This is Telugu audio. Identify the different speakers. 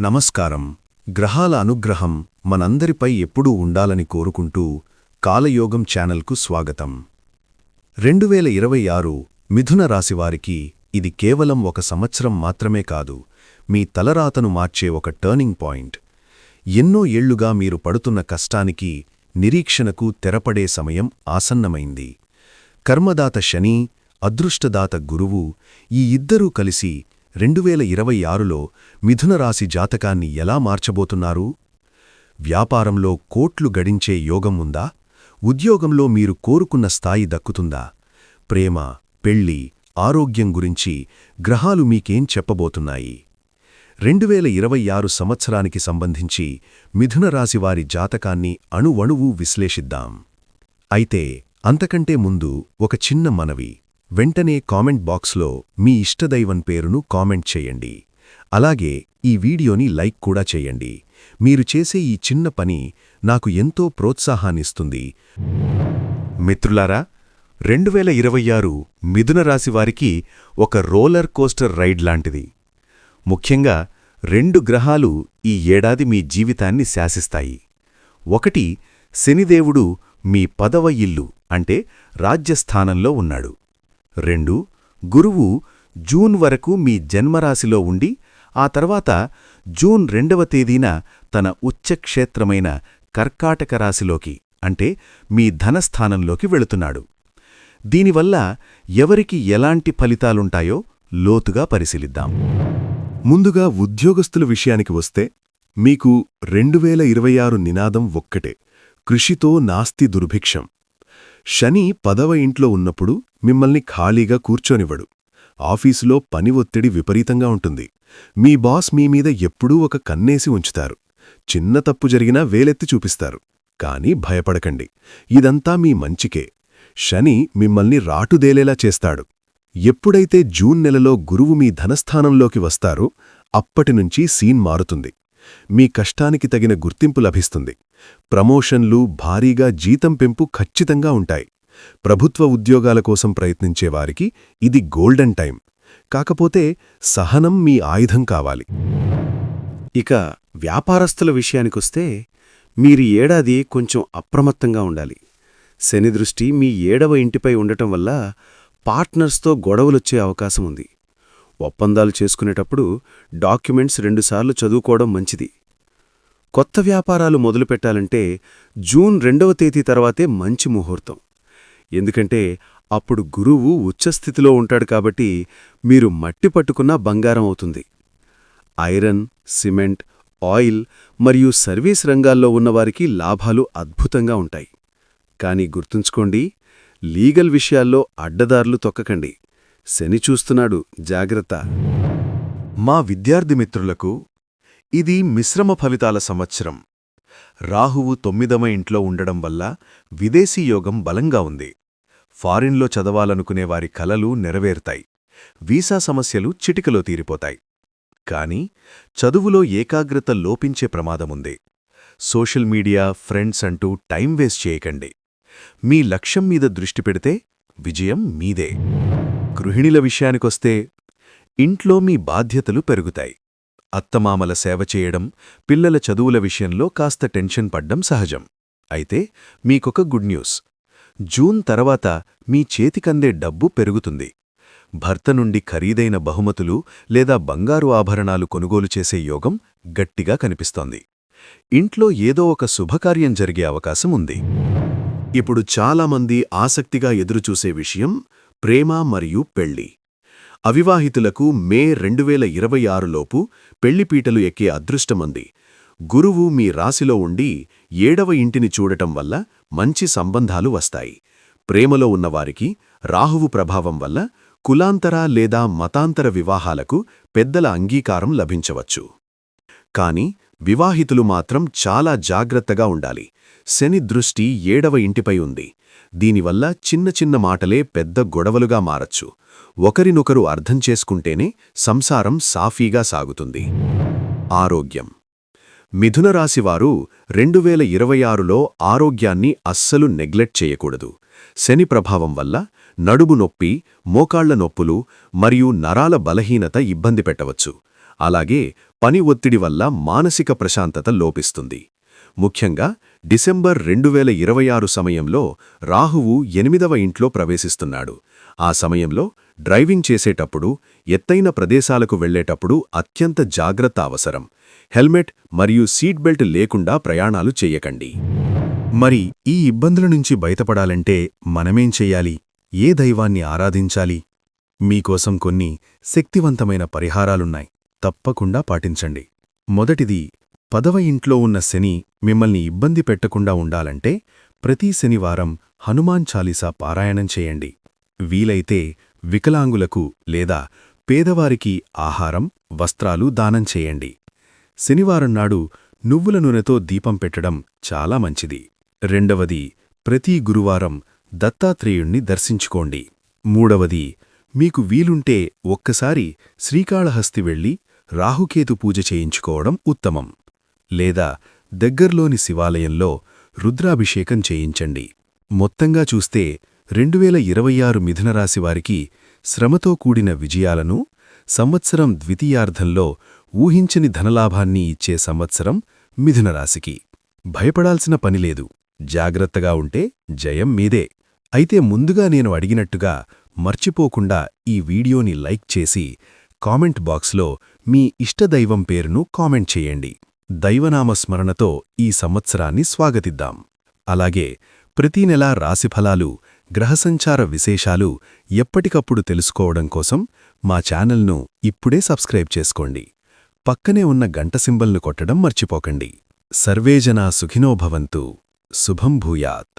Speaker 1: నమస్కారం. గ్రహాల అనుగ్రహం మనందరిపై ఎప్పుడూ ఉండాలని కోరుకుంటూ కాలయోగం ఛానల్కు స్వాగతం. రెండు వేల ఇరవై ఆరు మిథున రాశివారికి ఇది కేవలం ఒక సంవత్సరం మాత్రమే కాదు మీ తలరాతను మార్చే ఒక టర్నింగ్ పాయింట్. ఎన్నో ఏళ్ళుగా మీరు పడుతున్న కష్టానికి నిరీక్షణకు తెరపడే సమయం ఆసన్నమైంది. కర్మదాత శని అదృష్టదాత గురువు ఈ ఇద్దరూ కలిసి రెండు వేల ఇరవై ఆరులో మిథునరాశి జాతకాన్ని ఎలా మార్చబోతున్నారు? వ్యాపారంలో కోట్లు గడించే యోగం ఉందా? ఉద్యోగంలో మీరు కోరుకున్న స్థాయి దక్కుతుందా? ప్రేమ పెళ్ళి ఆరోగ్యం గురించి గ్రహాలు మీకేం చెప్పబోతున్నాయి? రెండు వేల ఇరవై ఆరు సంవత్సరానికి సంబంధించి మిథునరాశివారి జాతకాన్ని అణువణువు విశ్లేషిద్దాం. అయితే అంతకంటే ముందు ఒక చిన్న మనవి. వెంటనే కామెంట్ బాక్స్లో మీ ఇష్టదైవం పేరును కామెంట్ చేయండి. అలాగే ఈ వీడియోని లైక్ కూడా చేయండి. మీరు చేసే ఈ చిన్న పని నాకు ఎంతో ప్రోత్సాహాన్నిస్తుంది. మిత్రులారా రెండు వేల ఇరవై ఆరు మిథున రాశివారికి ఒక రోలర్ కోస్టర్ రైడ్ లాంటిది. ముఖ్యంగా రెండు గ్రహాలు ఈ ఏడాది మీ జీవితాన్ని శాసిస్తాయి. ఒకటి శనిదేవుడు మీ పదవ ఇల్లు అంటే రాజ్యస్థానంలో ఉన్నాడు. రెండు గురువు జూన్ వరకు మీ జన్మరాశిలో ఉండి ఆ తర్వాత జూన్ రెండవ తేదీన తన ఉచ్చక్షేత్రమైన కర్కాటక రాశిలోకి అంటే మీ ధనస్థానంలోకి వెళుతున్నాడు. దీనివల్ల ఎవరికి ఎలాంటి ఫలితాలుంటాయో లోతుగా పరిశీలిద్దాం. ముందుగా ఉద్యోగస్తుల విషయానికి వస్తే మీకు రెండు వేల ఇరవై ఆరు నినాదం ఒక్కటే కృషితో నాస్తి దుర్భిక్షం. శని పదవ ఇంట్లో ఉన్నప్పుడు మిమ్మల్ని ఖాళీగా కూర్చోనివ్వడు. ఆఫీసులో పని ఒత్తిడి విపరీతంగా ఉంటుంది. మీ బాస్ మీ మీద ఎప్పుడూ ఒక కన్నేసి ఉంచుతారు. చిన్న తప్పు జరిగినా వేలెత్తి చూపిస్తారు. కాని భయపడకండి. ఇదంతా మీ మంచికే. శని మిమ్మల్ని రాటుదేలేలా చేస్తాడు. ఎప్పుడైతే జూన్ నెలలో గురువు మీ ధనస్థానంలోకి వస్తారో అప్పటినుంచి సీన్ మారుతుంది. మీ కష్టానికి తగిన గుర్తింపు లభిస్తుంది. ప్రమోషన్లు భారీగా జీతం పెంపు ఖచ్చితంగా ఉంటాయి. ప్రభుత్వ ఉద్యోగాల కోసం ప్రయత్నించేవారికి ఇది గోల్డెన్ టైం. కాకపోతే సహనం మీ ఆయుధం కావాలి.
Speaker 2: ఇక వ్యాపారస్తుల విషయానికొస్తే మీరి ఏడాది కొంచెం అప్రమత్తంగా ఉండాలి. శని దృష్టి మీ ఏడవ ఇంటిపై ఉండటం వల్ల పార్ట్నర్స్తో గొడవలొచ్చే అవకాశం ఉంది ఒప్పందాలు చేసుకునేటప్పుడు డాక్యుమెంట్స్ రెండుసార్లు చదువుకోవడం మంచిది. కొత్త వ్యాపారాలు మొదలుపెట్టాలంటే జూన్ రెండవ తేదీ తర్వాతే మంచి ముహూర్తం. ఎందుకంటే అప్పుడు గురువు ఉచ్చస్థితిలో ఉంటాడు కాబట్టి మీరు మట్టి పట్టుకున్నా బంగారం అవుతుంది. ఐరన్ సిమెంట్ ఆయిల్ మరియు సర్వీస్ రంగాల్లో ఉన్నవారికి లాభాలు అద్భుతంగా ఉంటాయి. కానీ గుర్తుంచుకోండి లీగల్ విషయాల్లో అడ్డదారులు తొక్కకండి. శని చూస్తున్నాడు. జాగ్రత్త.
Speaker 1: మా విద్యార్థి మిత్రులకు ఇది మిశ్రమ ఫలితాల సంవత్సరం. రాహువు తొమ్మిదవ ఇంట్లో ఉండడం వల్ల విదేశీ యోగం బలంగా ఉంది. ఫారిన్లో చదవాలనుకునే వారి కలలు నెరవేరుతాయి. వీసా సమస్యలు చిటికలో తీరిపోతాయి. కాని చదువులో ఏకాగ్రత లోపించే ప్రమాదముంది సోషల్ మీడియా ఫ్రెండ్స్ అంటూ టైం వేస్ట్ చేయకండి. మీ లక్ష్యం మీద దృష్టి పెడితే విజయం మీదే. గృహిణిల విషయానికొస్తే ఇంట్లో మీ బాధ్యతలు పెరుగుతాయి. అత్తమామల సేవ చేయడం పిల్లల చదువుల విషయంలో కాస్త టెన్షన్ పడ్డం సహజం. అయితే మీకొక గుడ్ న్యూస్. జూన్ తర్వాత మీ చేతికందే డబ్బు పెరుగుతుంది. భర్త నుండి ఖరీదైన బహుమతులు లేదా బంగారు ఆభరణాలు కొనుగోలు చేసే యోగం గట్టిగా కనిపిస్తోంది. ఇంట్లో ఏదో ఒక శుభకార్యం జరిగే అవకాశం ఉంది. ఇప్పుడు చాలామంది ఆసక్తిగా ఎదురుచూసే విషయం ప్రేమ మరియు పెళ్ళి. అవివాహితులకు మే రెండు వేల ఇరవై ఆరులోపు పెళ్ళిపీటలు ఎక్కే అదృష్టమంది. గురువు మీ రాశిలో ఉండి ఏడవ ఇంటిని చూడటం వల్ల మంచి సంబంధాలు వస్తాయి. ప్రేమలో ఉన్నవారికి రాహువు ప్రభావం వల్ల కులాంతర లేదా మతాంతర వివాహాలకు పెద్దల అంగీకారం లభించవచ్చు. కాని వివాహితులు మాత్రం చాలా జాగ్రత్తగా ఉండాలి. శని దృష్టి ఏడవ ఇంటిపై ఉంది. దీనివల్ల చిన్న చిన్న మాటలే పెద్ద గొడవలుగా మారచ్చు. ఒకరినొకరు అర్థం చేసుకుంటేనే సంసారం సాఫీగా సాగుతుంది. ఆరోగ్యం. మిథునరాశివారు రెండు వేల ఇరవై ఆరులో ఆరోగ్యాన్ని అస్సలు నెగ్లెక్ట్ చేయకూడదు. శని ప్రభావం వల్ల నడుము నొప్పి మోకాళ్ళ నొప్పులు మరియు నరాల బలహీనత ఇబ్బంది పెట్టవచ్చు. అలాగే పని ఒత్తిడి వల్ల మానసిక ప్రశాంతత లోపిస్తుంది. ముఖ్యంగా డిసెంబర్ రెండు వేల ఇరవై ఆరు సమయంలో రాహువు ఎనిమిదవ ఇంట్లో ప్రవేశిస్తున్నాడు. ఆ సమయంలో డ్రైవింగ్ చేసేటప్పుడు ఎత్తైన ప్రదేశాలకు వెళ్ళేటప్పుడు అత్యంత జాగ్రత్త అవసరం. హెల్మెట్ మరియు సీట్ బెల్ట్ లేకుండా ప్రయాణాలు చెయ్యకండి మరి ఈ ఇబ్బందుల నుంచి బయటపడాలంటే మనమేం చెయ్యాలి ఏ దైవాన్ని ఆరాధించాలి? మీకోసం కొన్ని శక్తివంతమైన పరిహారాలున్నాయి. తప్పకుండా పాటించండి. మొదటిది పదవ ఇంట్లో ఉన్న శని మిమ్మల్ని ఇబ్బంది పెట్టకుండా ఉండాలంటే ప్రతి శనివారం హనుమాన్ చాలీసా పారాయణం చేయండి. వీలైతే వికలాంగులకు లేదా పేదవారికి ఆహారం వస్త్రాలు దానం చేయండి. శనివారం నాడు నువ్వుల నూనెతో దీపం పెట్టడం చాలా మంచిది. రెండవది ప్రతి గురువారం దత్తాత్రేయుణ్ణి దర్శించుకోండి. మూడవది మీకు వీలుంటే ఒక్కసారి శ్రీకాళహస్తి వెళ్ళి రాహుకేతు పూజ చేయించుకోవడం ఉత్తమం. లేదా దగ్గర్లోని శివాలయంలో రుద్రాభిషేకం చేయించండి. మొత్తంగా చూస్తే రెండువేల ఇరవై ఆరు మిథునరాశివారికి శ్రమతో కూడిన విజయాలను సంవత్సరం ద్వితీయార్ధంలో ఊహించని ధనలాభాన్ని ఇచ్చే సంవత్సరం మిథునరాశికి భయపడాల్సిన పనిలేదు జాగ్రత్తగా ఉంటే జయం మీదే. అయితే ముందుగా నేను అడిగినట్టుగా మర్చిపోకుండా ఈ వీడియోని లైక్ చేసి కామెంట్ బాక్స్లో మీ ఇష్టదైవం పేరును కామెంట్ చేయండి. దైవనామస్మరణతో ఈ సంవత్సరాన్ని స్వాగతిద్దాం. అలాగే ప్రతీ నెలా రాశిఫలాలు గ్రహసంచార విశేషాలు ఎప్పటికప్పుడు తెలుసుకోవడం కోసం మా ఛానల్ను ఇప్పుడే సబ్స్క్రైబ్ చేసుకోండి. పక్కనే ఉన్న గంట సింబల్ను కొట్టడం మర్చిపోకండి. సర్వేజనా సుఖినో భవంతు. శుభం భూయాత్.